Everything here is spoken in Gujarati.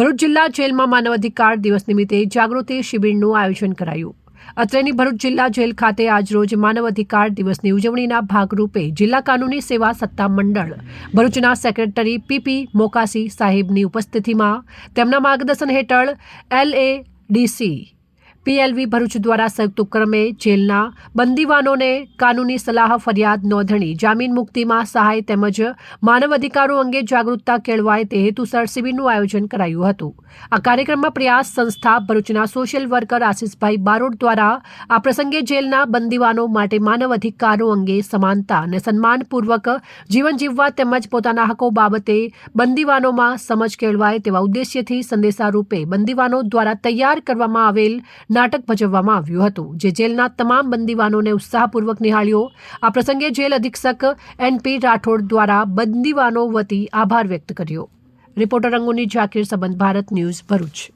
ભરૂચ જિલ્લા જેલમાં માનવ અધિકાર દિવસ નિમિત્તે જાગૃતિ શિબિરનું આયોજન કરાયું. અત્રેની ભરૂચ જિલ્લા જેલ ખાતે આજરોજ માનવ અધિકાર દિવસની ઉજવણીના ભાગરૂપે જિલ્લા કાનૂની સેવા સત્તા મંડળ, ભરૂચના સેક્રેટરી પીપી મોકાસી સાહેબની ઉપસ્થિતિમાં તેમના માર્ગદર્શન હેઠળ એલએડીસી પીએલવી ભરૂચ દ્વારા સંયુક્ત ઉપક્રમે જેલના બંદીવાનોને કાનૂની સલાહ, ફરિયાદ નોંધણી, જામીન મુક્તિમાં સહાય તેમજ માનવ અધિકારો અંગે જાગૃતતા કેળવાય તે હેતુસર શિબિરનું આયોજન કરાયું હતું. આ કાર્યક્રમમાં પ્રયાસ સંસ્થા ભરૂચના સોશિયલ વર્કર આશિષભાઈ બારોટ દ્વારા આ પ્રસંગે જેલના બંદીવાનો માટે માનવ અધિકારો અંગે સમાનતા અને સન્માનપૂર્વક જીવન જીવવા તેમજ પોતાના હકો બાબતે બંદીવાનોમાં સમજ કેળવાય તેવા ઉદ્દેશ્યથી સંદેશા રૂપે બંદીવાનો દ્વારા તૈયાર કરવામાં આવેલ નાટક ભજવવામાં આવ્યું હતું, જે જેલના તમામ બંદીવાનોને ઉત્સાહપૂર્વક નિહાળ્યો. આ પ્રસંગે જેલ અધિક્ષક એનપી રાઠોડ દ્વારા બંદીવાનો વતી આભાર વ્યક્ત કર્યો. રિપોર્ટર અંગોની જાકીર સંબંધ ભારત ન્યૂઝ ભરૂચ.